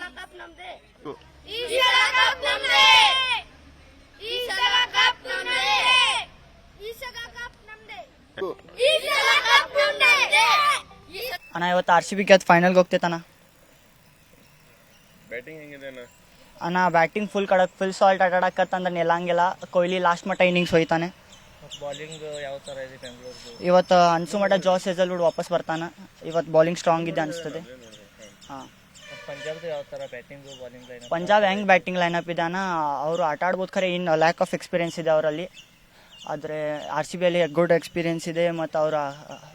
ಈ ಸಲ ಕಪ್ ನಮ್ದೇ ಈ ಸಲ ಕಪ್ ನಮ್ದೇ ಈ ಸಲ ಕಪ್ ನಮ್ದೇ ಈ ಸಲ ಕಪ್ ನಮ್ದೇ ಈ ಸಲ ಅಣ್ಣ ಇವತ್ತು ಆರ್ ಸಿ ಬಿ ಗೆದ್ದು ಫೈನಲ್ಗೆ ಹೋಗ್ತೈತಣ್ಣ ಬ್ಯಾಟಿಂಗ್ ಹೆಂಗಿದೆ ಅಣ್ಣ? ಅಣ್ಣ ಬ್ಯಾಟಿಂಗ್ ಫುಲ್ ಕಡಕ್ ಫುಲ್ ಸಾಲ್ಟ್ ಆಟಾಡಕತ್ತಂದ್ರೆ ನಿಲ್ಲಂಗಿಲ್ಲ ಕೊಹ್ಲಿ ಲಾಸ್ಟ್ ಮಟ್ಟ ಇನ್ನಿಂಗ್ಸ್ ಹೋಯ್ತಾನೆ. ಬಾಲಿಂಗ್ ಯಾವ ಥರ ಇದೆ ಬೆಂಗಳೂರು ಇವತ್ತು ಅನ್ಸು ಮಟ್ಟ ಜಾಸ್ ಹೆಸಲ್ವುಡ್ ವಾಪಸ್ ಬರ್ತಾನೆ. ಇವತ್ತು ಬೌಲಿಂಗ್ ಸ್ಟ್ರಾಂಗ್ ಇದೆ ಅನಿಸ್ತದೆ. ಹಾಂ. ಪಂಜಾಬ್ದು ಯಾವ ಥರ ಬ್ಯಾಟಿಂಗು ಬಾಲಿಂಗ್ ಲೈನ್ ಪಂಜಾಬ್ ಹೆಂಗ್ ಬ್ಯಾಟಿಂಗ್ ಲೈನಪ್ ಇದಾನ ಅವರು ಆಟ ಆಡ್ಬೋದು ಖರೆ ಇನ್ ಲ್ಯಾಕ್ ಆಫ್ ಎಕ್ಸ್ಪೀರಿಯನ್ಸ್ ಇದೆ ಅವರಲ್ಲಿ. ಆದರೆ ಆರ್ ಸಿ ಬಿಯಲ್ಲಿ ಗುಡ್ ಎಕ್ಸ್ಪೀರಿಯನ್ಸ್ ಇದೆ ಮತ್ತು ಅವರ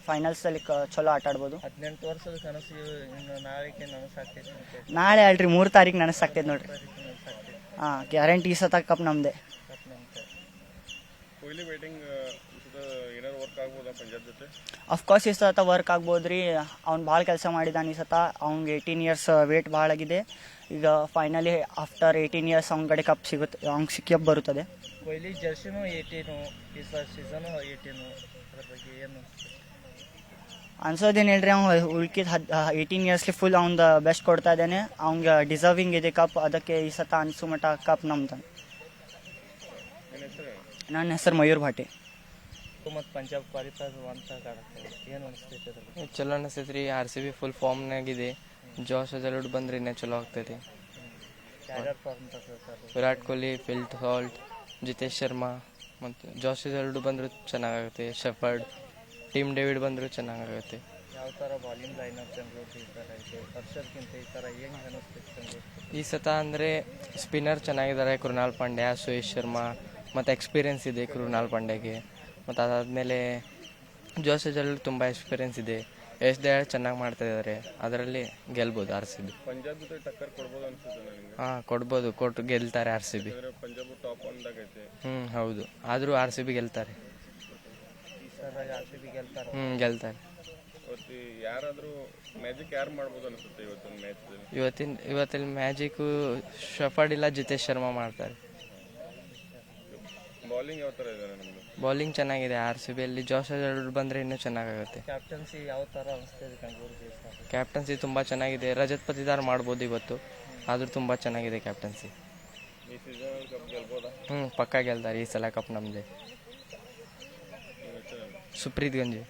ಫೈನಲ್ಸ್ ಅಲ್ಲಿ ಚಲೋ ಆಟ ಆಡ್ಬೋದು. ಹದಿನೆಂಟು ವರ್ಷದ ಕನಸು ಇನ್ನು ನಾಳೆಗೆ ನನಸಾಗ್ತೈತೆ ನಾಳೆ ಅಲ್ರಿ ಮೂರು ತಾರೀಕು ನನಸಾಗ್ತೈತೆ ನೋಡ್ರಿ. ಹಾ ಗ್ಯಾರಂಟಿ ಸತ ಕಪ್ ನಮ್ಮದೇ ನಮ್ಗೆ ಕೊಹ್ಲಿ ಬ್ಯಾಟಿಂಗ್ ಏನಾದ್ರು ವರ್ಕ್ ಆಗ್ಬೋದಾ ಪಂಜಾಬ್ ಜೊತೆ? ಅಫ್ಕೋರ್ಸ್ ಈ ಸತ ವರ್ಕ್ ಆಗ್ಬೋದು ರೀ ಅವ್ನು ಭಾಳ ಕೆಲಸ ಮಾಡಿದಾನೆ ಈ ಸತ. ಅವ್ನಿಗೆ ಏಯ್ಟೀನ್ ಇಯರ್ಸ್ ವೇಟ್ ಭಾಳ ಆಗಿದೆ. ಈಗ ಫೈನಲಿ ಆಫ್ಟರ್ ಏಯ್ಟೀನ್ ಇಯರ್ಸ್ ಅವ್ನ ಕಡೆ ಕಪ್ ಸಿಗುತ್ತೆ ಅವ್ನಿಗೆ ಸಿಕ್ಕಿ ಬರುತ್ತದೆ. ಕೊಹ್ಲಿ ಜರ್ಸಿನೂ ಏಯ್ಟೀನು ಈ ಸೀಸನು ಏಯ್ಟೀನು ಅದ್ರ ಬಗ್ಗೆ ಏನು? ಅನ್ಸೋದೇನು ಹೇಳ್ರಿ ಅವ್ನು ಉಳ್ಕಿದ ಹದ್ ಏಯ್ಟೀನ್ ಇಯರ್ಸ್ಲಿ ಫುಲ್ ಅವ್ನ್ದು ಬೆಸ್ಟ್ ಕೊಡ್ತಾ ಇದ್ದಾನೆ ಅವ್ನಿಗೆ ಡಿಸರ್ವಿಂಗ್ ಇದೆ ಕಪ್ ಅದಕ್ಕೆ ಈ ಸತ ಅನ್ಸು ಮಟ್ಟ ಕಪ್ ನಮ್ದು. ನನ್ನ ಹೆಸರು ಮಯೂರ್ ಭಾಟೆ. ಮತ್ತು ಪಂಜಾಬ್ ಕ್ವಾಲಿಫೈ ಅಂತ ಕಾಣುತ್ತೆ. ಏನು ಅನಿಸ್ತೈತೆ ಅದ್ರಲ್ಲಿ? ಚಲೋ ಅನಿಸ್ತೈತೆ ರೀ ಆರ್ ಸಿ ಬಿ ಫುಲ್ ಫಾರ್ಮ್ನಾಗಿದೆ ಜೋಶ್ ಹಜಲ್ವುಡ್ ಬಂದ್ರೆ ಇನ್ನೂ ಚಲೋ ಆಗ್ತೈತಿ. ಯಾರ್ಯಾರು ಫಾರ್ಮ್ ತಗೋತಾರೆ ವಿರಾಟ್ ಕೊಹ್ಲಿ ಫಿಲ್ಟ್ ಹಾಲ್ಟ್ ಜಿತೇಶ್ ಶರ್ಮಾ ಮತ್ತು ಜೋಶ್ ಹಜಲ್ವುಡ್ ಬಂದರೂ ಚೆನ್ನಾಗಾಗುತ್ತೆ. ಶೆಫರ್ಡ್ ಟೀಮ್ ಡೇವಿಡ್ ಬಂದರೂ ಚೆನ್ನಾಗಾಗುತ್ತೆ. ಯಾವ ಥರ ಬಾಲಿಂಗ್ ಲೈನಪ್ ಈ ಥರ ಇದೆ? ವರ್ಷಕ್ಕಿಂತ ಈ ಥರ ಏನು ಅನಿಸ್ತೈತೆ ಈ ಸತ ಅಂದರೆ ಸ್ಪಿನ್ನರ್ ಚೆನ್ನಾಗಿದ್ದಾರೆ. ಕೃಣಾಲ್ ಪಾಂಡ್ಯ ಸುಯೇಶ್ ಶರ್ಮಾ ಮತ್ತು ಎಕ್ಸ್ಪೀರಿಯೆನ್ಸ್ ಇದೆ ಕೃಣಾಲ್ ಪಾಂಡೆಗೆ ಮತ್ತು ಅದಾದಮೇಲೆ ಜೋಸ್ ಹಜಲ್ವುಡ್ ತುಂಬ ಎಕ್ಸ್ಪೀರಿಯೆನ್ಸ್ ಇದೆ. ಯಶ್ ದಯಾಳ್ ಚೆನ್ನಾಗಿ ಮಾಡ್ತಾಯಿದ್ದಾರೆ ಅದರಲ್ಲಿ ಗೆಲ್ಬೋದು ಆರ್ ಸಿ ಬಿ ಹಾಂ ಕೊಡ್ಬೋದು. ಕೊಟ್ಟು ಗೆಲ್ತಾರೆ ಆರ್ ಸಿ ಬಿ ಹ್ಞೂ ಹೌದು. ಆದರೂ ಆರ್ ಸಿ ಬಿ ಗೆಲ್ತಾರೆ. ಹ್ಞೂ ಗೆಲ್ತಾರೆ. ಮ್ಯಾಜಿಕ್ ಇವತ್ತಿನ ಇವತ್ತಿನ ಮ್ಯಾಜಿಕ್ಕು ಶಫಾಡಿಲ್ಲ ಜಿತೇಶ್ ಶರ್ಮಾ ಮಾಡ್ತಾರೆ. ಬೌಲಿಂಗ್ ಯಾವ ಥರ ಇದೆ ನಮ್ದು? ಬೌಲಿಂಗ್ ಚೆನ್ನಾಗಿದೆ ಆರ್ ಸಿ ಬಿಯಲ್ಲಿ ಜಾಸ್ ಬಂದ್ರೆ ಬಂದರೆ ಇನ್ನೂ ಚೆನ್ನಾಗಾಗುತ್ತೆ. ಕ್ಯಾಪ್ಟನ್ಸಿ ಯಾವ ಥರ ಅನಿಸ್ತಿದೆ ಕಂಡು ಕ್ಯಾಪ್ಟನ್ಸಿ ತುಂಬ ಚೆನ್ನಾಗಿದೆ. ರಜತ್ ಪತಿದಾರ್ ಮಾಡ್ಬೋದು ಇವತ್ತು. ಆದರೂ ತುಂಬ ಚೆನ್ನಾಗಿದೆ ಕ್ಯಾಪ್ಟನ್ಸಿ ಈ ಸೀಸನ್ ಕಪ್ ಗೆಲ್ಬೋದಾ? ಹ್ಞೂ ಪಕ್ಕ ಗೆಲ್ತಾರೆ ಈ ಸಲ ಕಪ್ ನಮ್ಮದೇ Supreeth Ganji.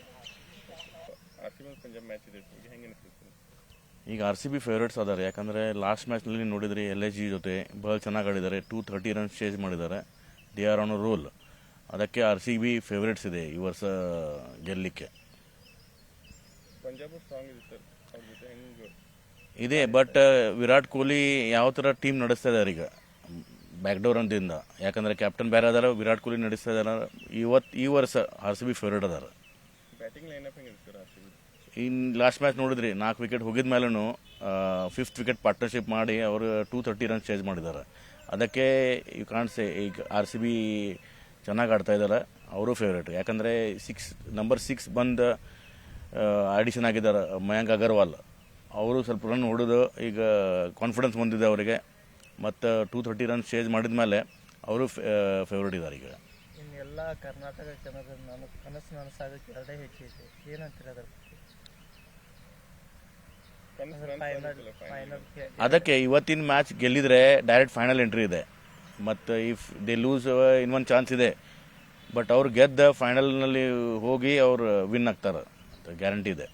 R C B Punjab match ಇದೆ. ಈಗ ಹೆಂಗೆ ಅನಿಸುತ್ತೆ ಈಗ ಆರ್ ಸಿ ಬಿ ಫೇವ್ರೇಟ್ಸ್ ಅದಾರೆ. ಯಾಕಂದರೆ ಲಾಸ್ಟ್ ಮ್ಯಾಚ್ನಲ್ಲಿ ನೋಡಿದ್ರಿ ಎಲ್ ಎಸ್ ಜಿ ಜೊತೆ ಬಹಳ ಚೆನ್ನಾಗಿ ಆಡಿದ್ದಾರೆ. ಟೂ ಥರ್ಟಿ ರನ್ಸ್ ಚೇಸ್ ಮಾಡಿದ್ದಾರೆ. They are on roll. ಅದಕ್ಕೆ ಆರ್ ಸಿ ಬಿ ಫೇವ್ರೇಟ್ಸ್ ಇದೆ ಈ ವರ್ಷ ಗೆಲ್ಲಲಿಕ್ಕೆ. ಇದೆ ಬಟ್ ವಿರಾಟ್ ಕೊಹ್ಲಿ ಯಾವ ಥರ ಟೀಮ್ ನಡೆಸ್ತಾ ಇದ್ದಾರೆ ಈಗ? ಬ್ಯಾಕ್ಡೋರ್ ಅಂದಿಂದ. ಯಾಕಂದರೆ ಕ್ಯಾಪ್ಟನ್ ಬೇರೆ ಅದಾರ ವಿರಾಟ್ ಕೊಹ್ಲಿ ನಡೆಸ್ತಾ ಇದ್ದಾರೆ ಇವತ್ತು ಈ ವರ್ಷ ಆರ್ ಸಿ ಬಿ ಫೇವ್ರೇಟ್ ಅದಾರ. ಇನ್ನು ಲಾಸ್ಟ್ ಮ್ಯಾಚ್ ನೋಡಿದ್ರಿ ನಾಲ್ಕು ವಿಕೆಟ್ ಹೋಗಿದ ಮೇಲೂ ಫಿಫ್ತ್ ವಿಕೆಟ್ ಪಾರ್ಟ್ನರ್ಶಿಪ್ ಮಾಡಿ ಅವರು ಟೂ ತರ್ಟಿ ರನ್ಸ್ ಚೇಂಜ್ ಮಾಡಿದ್ದಾರೆ. ಅದಕ್ಕೆ ಯು ಕಾಣ್ಸೆ ಈಗ ಆರ್ ಸಿ ಬಿ ಚೆನ್ನಾಗಿ ಆಡ್ತಾ ಇದ್ದಾರೆ ಅವರು ಫೇವ್ರೇಟ್ ಯಾಕಂದರೆ ಸಿಕ್ಸ್ ನಂಬರ್ ಸಿಕ್ಸ್ ಬಂದು ಆಡಿಷನ್ ಆಗಿದ್ದಾರೆ, ಮಯಾಂಕ್ ಅಗರ್ವಾಲ್. ಅವರು ಸ್ವಲ್ಪ ರನ್ ಹೊಡೆದು ಈಗ ಕಾನ್ಫಿಡೆನ್ಸ್ ಬಂದಿದೆ ಅವರಿಗೆ. ಮತ್ತು ಟೂ ತರ್ಟಿ ರನ್ಸ್ ಚೇಜ್ ಮಾಡಿದ ಮೇಲೆ ಅವರು ಫೇವ್ರೇಟ್ ಇದ್ದಾರೆ ಈಗ. ಇನ್ನೆಲ್ಲ ಕರ್ನಾಟಕ ಜನರ ನನಗೆ ಕನಸು ನನಸಾಗಕ್ಕೆ ಎರಡೇ ಹೆಚ್ಚಿದೆ ಏನಂತೀರ ಅದರ ಅದಕ್ಕೆ ಇವತ್ತಿನ ಮ್ಯಾಚ್ ಗೆಲ್ಲಿದ್ರೆ ಡೈರೆಕ್ಟ್ ಫೈನಲ್ ಎಂಟ್ರಿ ಇದೆ. ಮತ್ತು ಇಫ್ ದೇ ಲೂಸ್ ಇನ್ ಒಂದು ಚಾನ್ಸ್ ಇದೆ. ಬಟ್ ಅವ್ರು ಗೆದ್ದ ಫೈನಲ್ನಲ್ಲಿ ಹೋಗಿ ಅವ್ರು ವಿನ್ ಆಗ್ತಾರೆ. ಗ್ಯಾರಂಟಿ ಇದೆ.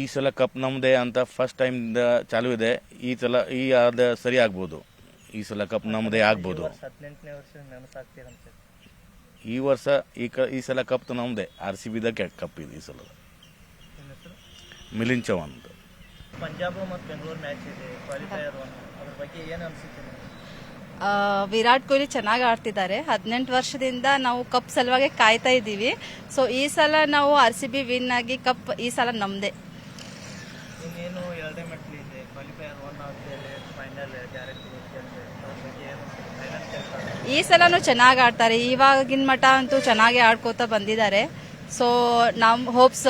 ಈ ಸಲ ಕಪ್ ನಮ್ಮದೇ ಅಂತ ಫಸ್ಟ್ ಟೈಮಿಂದ ಚಾಲು ಇದೆ. ಈ ಸಲ ಈ ಆದ ಸರಿ ಆಗ್ಬೋದು. ಈ ಸಲ ಕಪ್ ನಮ್ಮದೇ ಆಗ್ಬೋದು. ವರ್ಷ ವರ್ಷ ನೆನಸಾಗ್ತೀರಂತೆ. ಈ ವರ್ಷ ಈ ಕ ಈ ಸಲ ಕಪ್ ನಮ್ಮದೇ ಆರ್ ಸಿ ಬಿದ ಕಪ್ ಇದೆ ಈ ಸಲ ಮಿಲಿಂದ್ ಚವಾನ್ ಅಂತ. ಪಂಜಾಬ್ ಮತ್ತು ಬೆಂಗಳೂರು ಮ್ಯಾಚ್ ಇದೆ ಕ್ವಾಲಿಫೈಯರ್ ಒನ್ ಅದ್ರ ಬಗ್ಗೆ ಏನು ಅನಿಸುತ್ತೆ ಆ, ವಿರಾಟ್ ಕೊಹ್ಲಿ ಚೆನ್ನಾಗಿ ಆಡ್ತಿದ್ದಾರೆ. ಹದಿನೆಂಟು ವರ್ಷದಿಂದ ನಾವು ಕಪ್ ಸಲುವಾಗಿ ಕಾಯ್ತಾ ಇದ್ದೀವಿ. ಸೊ ಈ ಸಲ ನಾವು ಆರ್ ಸಿ ಬಿ ವಿನ್ ಆಗಿ ಕಪ್ ಈ ಸಲ ನಮ್ಮದೇ ಇನ್ನೇನು ಎರಡೇ ಮೆಟ್ಲು ಇದೆ ಕ್ವಾಲಿಫೈಯರ್ ಒನ್ ಆದಮೇಲೆ ಫೈನಲ್ ಡೈರೆಕ್ಟ್ ಅದ್ರ ಬಗ್ಗೆ ಫೈನಲ್ ಕೆಲಸ ಈ ಸಲನೂ ಚೆನ್ನಾಗಿ ಆಡ್ತಾರೆ. ಇವಾಗಿನ ಮಟ್ಟ ಅಂತೂ ಚೆನ್ನಾಗಿ ಆಡ್ಕೋತಾ ಬಂದಿದ್ದಾರೆ. ಸೊ ನಮ್ಮ ಹೋಪ್ಸ್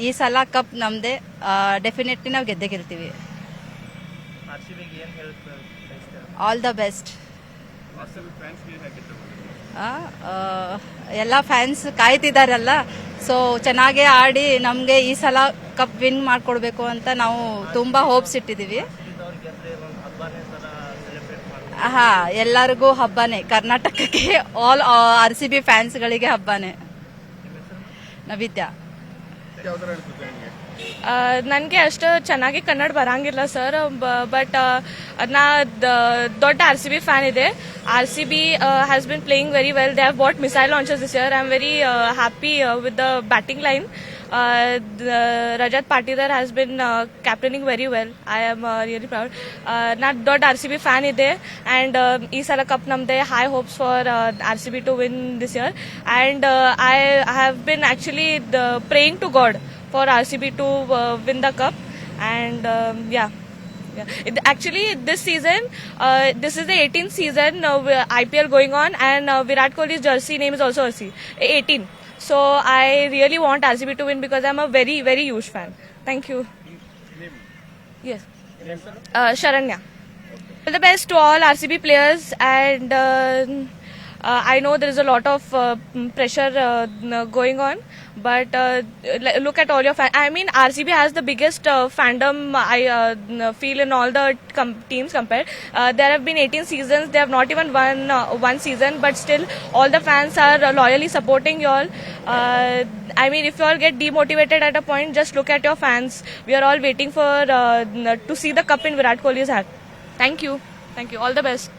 ಈ ಸಲ ಕಪ್ ನಮ್ಮದೇ ಡೆಫಿನೆಟ್ಲಿ ನಾವು ಗೆದ್ದೆ ಗೆಲ್ತೀವಿ ಆಲ್ ದ ಬೆಸ್ಟ್ ಎಲ್ಲ ಫ್ಯಾನ್ಸ್ ಕಾಯ್ತಿದಾರಲ್ಲ ಸೊ ಚೆನ್ನಾಗೇ ಆಡಿ ನಮಗೆ ಈ ಸಲ ಕಪ್ ವಿನ್ ಮಾಡಿಕೊಡ್ಬೇಕು ಅಂತ ನಾವು ತುಂಬ ಹೋಪ್ಸ್ ಇಟ್ಟಿದ್ದೀವಿ ಹಾ ಎಲ್ಲರಿಗೂ ಹಬ್ಬನೇ ಕರ್ನಾಟಕಕ್ಕೆ ಆಲ್ ಆರ್ ಸಿ ಬಿ ಫ್ಯಾನ್ಸ್ಗಳಿಗೆ ಹಬ್ಬನೇ. ನವಿದ್ಯಾ ಯಾವ ಥರ ಅನಿಸುತ್ತೆ ನಿಮಗೆ ನನಗೆ ಅಷ್ಟು ಚೆನ್ನಾಗಿ ಕನ್ನಡ ಬರಂಗಿಲ್ಲ ಸರ್ ಬಟ್ ನಾ ದೊಡ್ಡ ಆರ್ ಸಿ ಬಿ ಫ್ಯಾನ್ ಇದೆ. R C B has been playing very well they have bought missile launchers this year I am very happy with the batting line Rajat Patidar has been captaining very well I am really proud ನಾ ದೊಡ್ಡ R C B fan ಇದೆ and ಈ ಸಲ cup ನಮ್ಮದೇ high hopes for R C B to win this year and I have been actually praying to God for RCB to uh, win the cup. And um, yeah. Yeah. It, actually, this season, uh, this is the 18th season uh, where IPL going on, and uh, Virat Kohli's jersey name is also RC, 18. So I really want RCB to win because I'm a very, very huge fan. Thank you. Yes. Uh, Sharanya. All the best to all RCB players, and uh, I know there is a lot of uh, pressure uh, going on, but uh, look at all your fans. I mean, RCB has the biggest uh, fandom I uh, feel in all the com- teams compared. Uh, there have been 18 seasons; they have not even won uh, one season, but still, all the fans are uh, loyally supporting you all. Uh, I mean, if you all get demotivated at a point, just look at your fans. We are all waiting for uh, to see the cup in Virat Kohli's hand. Thank you. Thank you. All the best.